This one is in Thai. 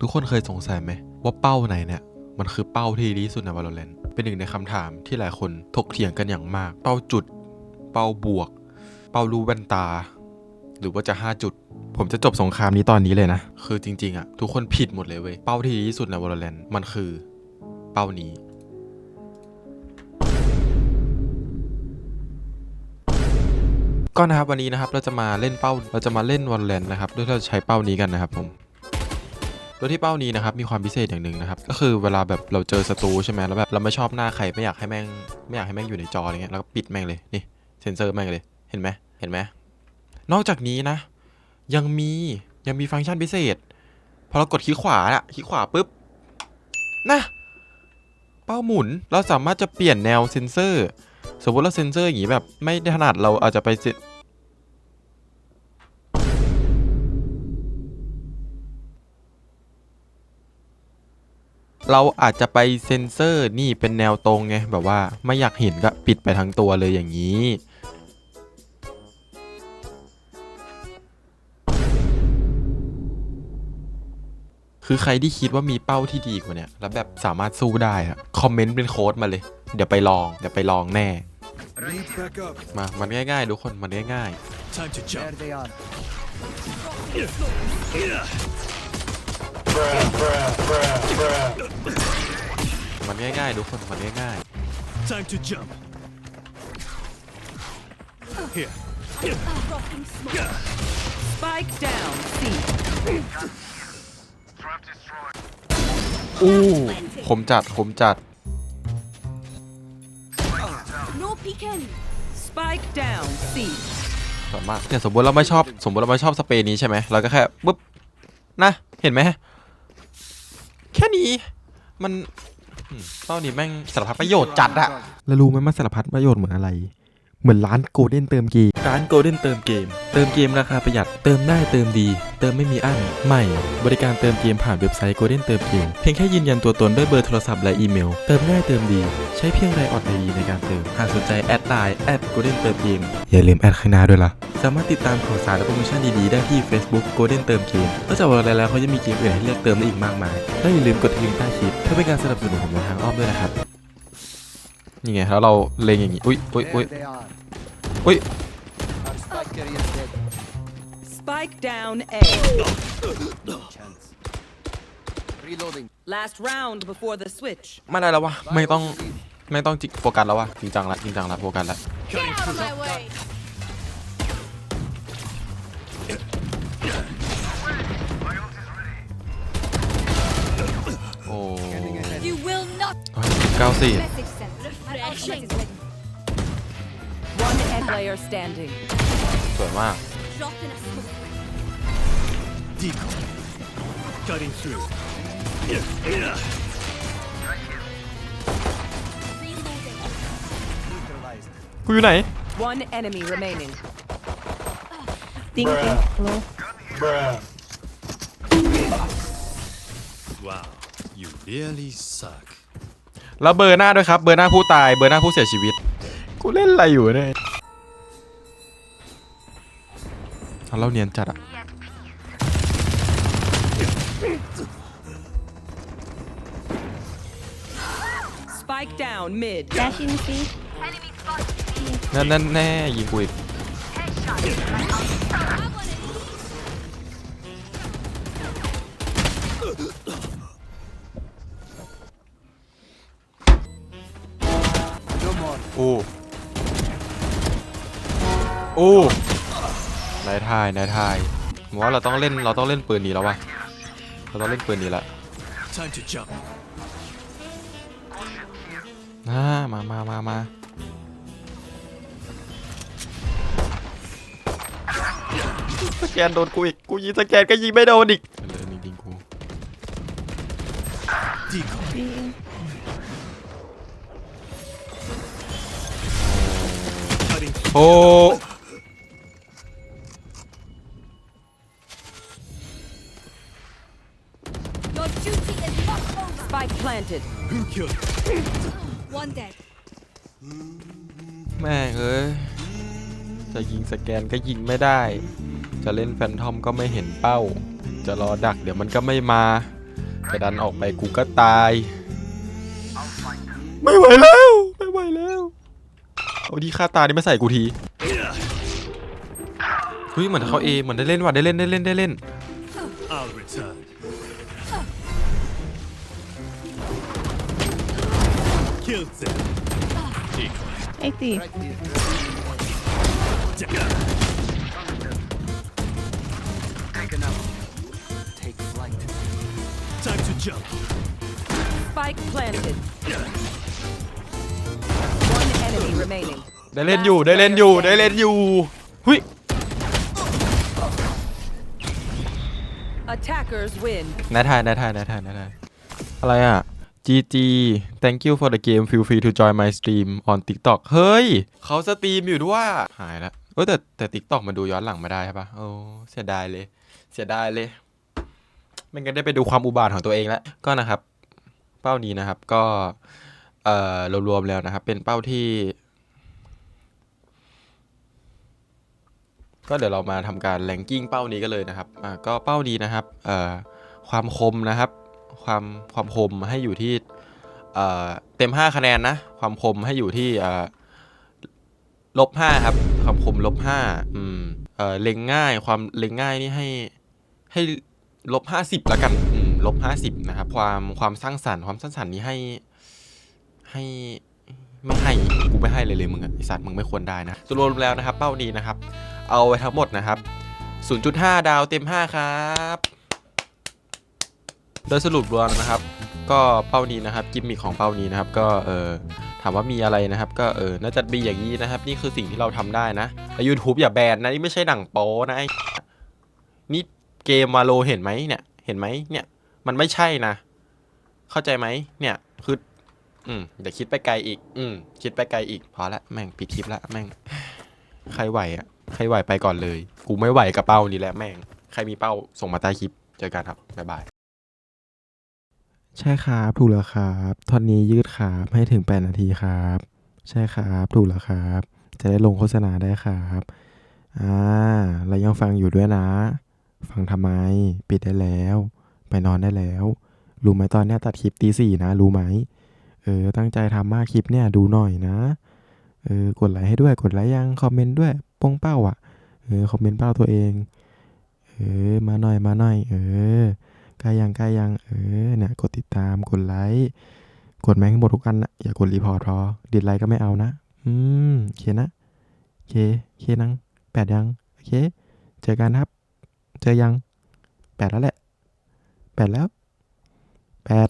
ทุกคนเคยสงสัยไหมว่าเป้าไหนเนี่ยมันคือเป้าที่ดีที่สุดใน Valorant เป็นหนึ่งในคำถามที่หลายคนถกเถียงกันอย่างมาก เป้าจุด เป้าบวก เป้ารูแว่นตา หรือว่าจะ 5 จุด ผมจะจบสงครามนี้ตอนนี้เลยนะ คือจริงๆอะทุกคนผิดหมดเลยเว้ย เป้าที่ดีที่สุดใน Valorant มันคือเป้านี้ ก็นะครับวันนี้นะครับเราจะมาเล่นเป้าเราจะมาเล่นวอลเลนนะครับด้วยเราจะใช้เป้านี้กันนะครับผม โดยที่เป้านี้นะครับมีความพิเศษอย่างหนึ่งนะครับก็คือเวลาแบบเราเจอศัตรูใช่ไหมแล้วแบบเราไม่ชอบหน้าใครไม่อยากให้แม่งไม่อยากให้แม่งอยู่ในจออะไรเงี้ยแล้วก็ปิดแม่งเลยนี่เซ็นเซอร์แม่งเลยเห็นไหมเห็นไหมนอกจากนี้นะ ยังมียังมีฟังก์ชันพิเศษพอเรากดคลิกขวาอะคลิกขวาปุ๊บนะเป้าหมุนเราสามารถจะเปลี่ยนแนวเซ็นเซอร์ สมมติเราเซ็นเซอร์อย่างนี้แบบไม่ถนัดเราอาจจะไป เซ็นเราอาจจะไปเซ็นเซอร์นี่เป็นแนวตรงไงแบบว่าไม่อยากเห็นก็ปิดไปทั้งตัวเลยอย่างนี้ คือใครที่คิดว่ามีเป้าที่ดีกว่าเนี้ยแล้วแบบสามารถสู้ได้อะคอมเมนต์เป็นโค้ดมาเลย เดี๋ยวไปลอง เดี๋ยวไปลองแน่ Need back up. มา มันง่ายๆทุกคนมันง่าย Time to jump. There they are. ๆ มันง่ายๆทุกคนมันง่าย Time to jump. Here. Spike down. C. ๆอู้คมจัดคมจัด No peeking. Spike down. C. สามารถเนี่ยสมมติเราไม่ชอบสมมติเราไม่ชอบสเปรย์นี้ใช่ไหมเราก็แค่ปุ๊บนะเห็นไหม แค่นี้มันเป้านี้แม่งสารพัดประโยชน์จัดอะแล้วรู้ไหมมันสารพัดประโยชน์เหมือนอะไร เหมือนร้านโกลเด้นเติมเกม ร้านโกลเด้นเติมเกม เติมเกมราคาประหยัด เติมได้เติมดี เติมไม่มีอั้น ใหม่ บริการเติมเกมผ่านเว็บไซต์โกลเด้นเติมเกม เพียงแค่ยืนยันตัวตนด้วยเบอร์โทรศัพท์และอีเมล เติมง่ายเติมดี ใช้เพียงไรออดไอดีในการเติม หากสนใจแอดไลน์แอดโกลเด้นเติมเกม อย่าลืมแอดข้างหน้าด้วยล่ะ สามารถติดตามข่าวสารและโปรโมชั่นดีๆได้ที่ Facebook Golden เติมเกมนอกจากวอลเลนแล้วเขายังมีเกมอื่นให้เลือกเติมได้อีกมากมายและอย่าลืมกดที่ลิงก์ใต้คลิปเพื่อเป็นการสนับสนุนผมในทางอ้อมด้วยนะครับ นี่ไงแล้วเราเลงอย่างนี้อุ้ยอุ้ยอุ้ย There they are. Oi. Our spike carrier is dead. Spike down A. No chance. Reloading. Last round before the switch. ไม่ได้แล้ววะไม่ต้องไม่ต้องจิกโฟกัสแล้ววะจริงจังละจริงจังละโฟกัสละ Get out of my way. โอ้ You will not. เก้าสี่ Message sent. Refreshing. One end player standing. สวยมาก Drop in a smoke. Decoy. Cutting through. Reloading. Neutralized. กูอยู่ไหน One enemy remaining. Wow. You really suck. แล้วเบอร์หน้าด้วยครับ เบอร์หน้าผู้ตาย เบอร์หน้าผู้เสียชีวิต กูเล่นอะไรอยู่เนี่ยเอาเราเนียนจัดอะ Spike down mid. Dashing C. นั่นนั่นแน่ยิงกูอีก อ้โอ้นายทายนายทายผมว่าเราต้องเล่นเราต้องเล่นปืนนี้แล้ววะเราต้องเล่นปืนนี้ละ Time to jump. อ่ามามามามาสแกนโดนกูอีก กูยิงสแกนก็ยิงไม่โดนอีกเลยจริงๆกู One dead. แม่งเอ้ย จะยิงสแกนก็ยิงไม่ได้ จะเล่นแฟนทอมก็ไม่เห็นเป้า จะรอดักเดี๋ยวมันก็ไม่มาจะดันออกไปกูก็ตาย ไม่ไหวแล้ว ไม่ไหวแล้ว เอาที่ฆ่าตานี่มาใส่กูทีเฮ้ยเหมือนเขาเอเหมือนได้เล่นว่ะได้เล่นได้เล่นได้เล่น I'll return. Killed them. Decoy. เอ็กตี enemy remaining. ได้เล่นอยู่ได้เล่นอยู่ได้เล่นอยู่หุย Attackers win. นายทายนายทายนายทายนายทายอะไรอะ GG thank you for the game feel free to join my stream on TikTok เฮ้ย เขาสตรีมอยู่ด้วย หายละเออแต่แต่ TikTok มาดูย้อนหลังไม่ได้ใช่ปะโอ้เสียดายเลย เสียดายเลยไม่งั้นได้ไปดูความอุบาทของตัวเองแล้วก็นะครับ เป้านี้นะครับก็ เอ่อรวมๆแล้วนะครับ เป็นเป้าที่ ก็เดี๋ยวเรามาทำการแรงกิ้งเป้านี้กันเลยนะครับอ่าก็เป้านี้นะครับเอ่อความคมนะครับ ความความคมให้อยู่ที่เอ่อเต็ม 5 คะแนนนะ ความคมให้อยู่ที่เอ่อลบ5ครับ ความคมลบ5อืมเอ่อเล็งง่ายความเล็งง่ายนี่ให้ให้ลบ50แล้วกันอืมลบ50นะครับ ความความสร้างสรรค์ความสร้างสรรค์นี้ให้ ให้ไม่ให้กูไม่ให้เลยเลยมึงอะไอสัตว์มึงไม่ควรได้นะสรุปรวมแล้วนะครับ เป้านี้นะครับ เอาไว้ทั้งหมดนะครับ 0.5 ดาวเต็ม 5 ครับโดยสรุปรวมนะครับ ก็เป้านี้นะครับกิมมิคของเป้านี้นะครับ ก็เออถามว่ามีอะไรนะครับ ก็เออน่าจะมีอย่างนี้นะครับ นี่คือสิ่งที่เราทำได้นะยูทูบอย่าแบนนะนี่ไม่ใช่หนังโป๊นะไอ้นี่เกมมาโลเห็นไหมเนี่ย เห็นไหมเนี่ย มันไม่ใช่นะ เข้าใจไหมเนี่ยคือ อืมอย่าคิดไปไกลอีก อืมคิดไปไกลอีก พอละแม่งปิดคลิปละแม่ง ใครไหวอะ ใครไหวไปก่อนเลย กูไม่ไหวกับเป้านี้แหละแม่ง ใครมีเป้าส่งมาใต้คลิป เจอกันครับ บ๊ายบาย ใช่ครับถูกแล้วครับท่อนนี้ยืดครับให้ถึง 8 นาทีครับ ใช่ครับถูกแล้วครับ จะได้ลงโฆษณาได้ครับอ่าแล้วยังฟังอยู่ด้วยนะ ฟังทำไม ปิดได้แล้ว ไปนอนได้แล้ว รู้ไหมตอนเนี้ยตัดคลิปตีสี่นะ รู้ไหม เออตั้งใจทำมากคลิปเนี่ยดูหน่อยนะเออกดไลค์ให้ด้วยกดไลค์ยังคอมเมนต์ด้วยโป้งเป้าอะเออคอมเมนต์เป้าตัวเองเออมาหน่อยมาหน่อยเออใกล้ยังใกล้ยังเออเนี่ยกดติดตามกดไลค์กดแม่งหมดทุกอันนะอย่ากดรีพอร์ตพอดิสไลค์ก็ไม่เอานะอืมเคนะเคเคนังแปดยังโอเคเจอกันครับ เจอยังแปดแล้วแหละแปดแล้วแปด